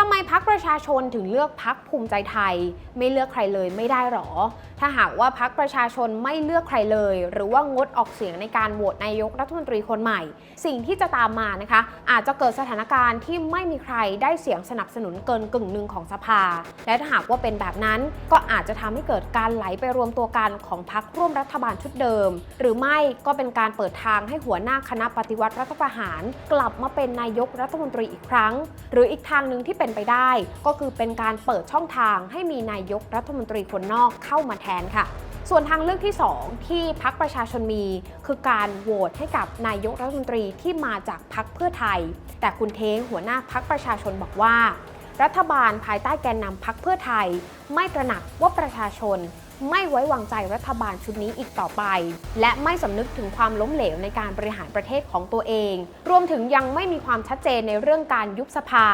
ทำไมพักประชาชนถึงเลือกพักภูมิใจไทย ไม่เลือกใครเลยไม่ได้หรอ ถ้าหากว่าพักประชาชนไม่เลือกใครเลย หรือว่างดออกเสียงในการโหวตนายกรัฐมนตรีคนใหม่ สิ่งที่จะตามมานะคะ อาจจะเกิดสถานการณ์ที่ไม่มีใครได้เสียงสนับสนุนเกินกึ่งหนึ่งของสภา และถ้าหากว่าเป็นแบบนั้นก็อาจจะทำให้เกิดการไหลไปรวมตัวกันของพักร่วมรัฐบาลชุดเดิม หรือไม่ก็เป็นการเปิดทางให้หัวหน้าคณะปฏิวัติรัฐประหาร กลับมาเป็นนายกรัฐมนตรีอีกครั้ง หรืออีกทางหนึ่งที่เป็นเป็นไปได้ ก็คือเป็นการเปิดช่องทางให้มีนายกรัฐมนตรีคนนอกเข้ามาแทนค่ะ ส่วนทางเลือกที่ 2 ที่พักประชาชนมี คือการโหวตให้กับนายกรัฐมนตรีที่มาจากพักเพื่อไทย แต่คุณเท้งหัวหน้าพักประชาชนบอกว่า รัฐบาลภายใต้แกนนำพักเพื่อไทย ไม่ตระหนักว่าประชาชนไม่ไว้วางใจรัฐบาลชุดนี้อีกต่อไป และไม่สำนึกถึงความล้มเหลวในการบริหารประเทศของตัวเอง รวมถึงยังไม่มีความชัดเจนในเรื่องการยุบสภา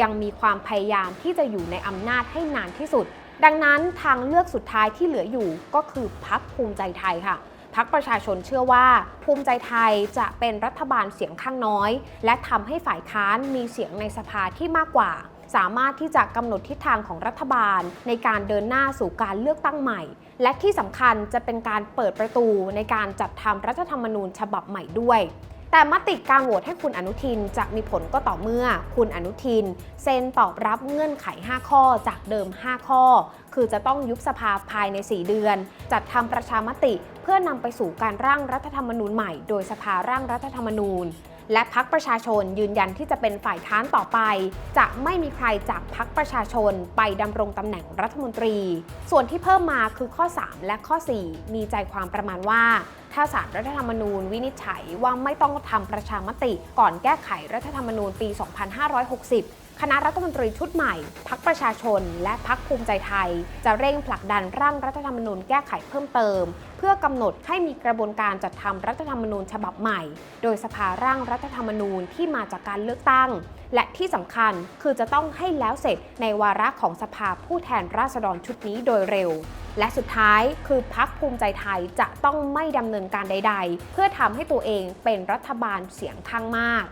ยังมีความพยายามที่จะอยู่ในอำนาจให้นานที่สุด ดังนั้นทางเลือกสุดท้ายที่เหลืออยู่ก็คือพักภูมิใจไทยค่ะพักประชาชนเชื่อว่า ภูมิใจไทยจะเป็นรัฐบาลเสียงข้างน้อย และทำให้ฝ่ายค้านมีเสียงในสภาที่มากกว่า สามารถที่จะกำหนดทิศทางของรัฐบาล ในการเดินหน้าสู่การเลือกตั้งใหม่ และที่สำคัญจะเป็นการเปิดประตูในการจัดทำรัฐธรรมนูญฉบับใหม่ด้วยแต่มติการโหวตให้คุณอนุทินจะมีผลก็ต่อเมื่อ คุณอนุทิน เซ็นตอบรับเงื่อนไข 5 ข้อจากเดิม 5 ข้อ คือจะต้องยุบสภาภายใน 4 เดือน จัดทำประชามติเพื่อนำไปสู่การร่างรัฐธรรมนูญใหม่ โดยสภาร่างรัฐธรรมนูญ และพักประชาชนยืนยันที่จะเป็นฝ่ายค้านต่อไป จะไม่มีใครจากพักประชาชนไปดำรงตำแหน่งรัฐมนตรี ส่วนที่เพิ่มมาคือข้อ 3 และข้อ 4 มีใจความประมาณว่า ถ้าสารรัฐธรรมนูญวินิจฉัยว่าไม่ต้องทำประชามติก่อนแก้ไขรัฐธรรมนูญปี 2560 คณะรัฐมนตรีชุดใหม่พักประชาชน และพักภูมิใจไทย จะเร่งผลักดันร่างรัฐธรรมนูญแก้ไขเพิ่มเติม เพื่อกำหนดให้มีกระบวนการจัดทำรัฐธรรมนูญฉบับใหม่ โดยสภาร่างรัฐธรรมนูญที่มาจากการเลือกตั้ง และที่สำคัญคือจะต้องให้แล้วเสร็จในวาระของสภาผู้แทนราษฎรชุดนี้โดยเร็วและสุดท้ายคือพักภูมิใจไทยจะต้องไม่ดำเนินการใด ๆ เพื่อทำให้ตัวเองเป็นรัฐบาลเสียงข้างมาก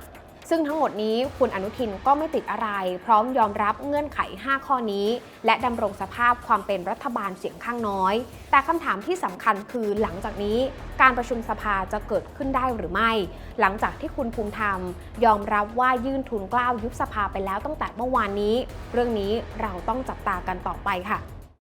ซึ่งทั้งหมดนี้คุณอนุทินก็ไม่ติดอะไร พร้อมยอมรับเงื่อนไข 5 ข้อนี้ และดำรงสภาพความเป็นรัฐบาลเสียงข้างน้อย แต่คำถามที่สำคัญคือหลังจากนี้การประชุมสภาจะเกิดขึ้นได้หรือไม่ หลังจากที่คุณภูมิธรรม ยอมรับว่ายื่นทุนกล้าวยุบสภาไปแล้วตั้งแต่เมื่อวานนี้ เรื่องนี้เราต้องจับตากันต่อไปค่ะ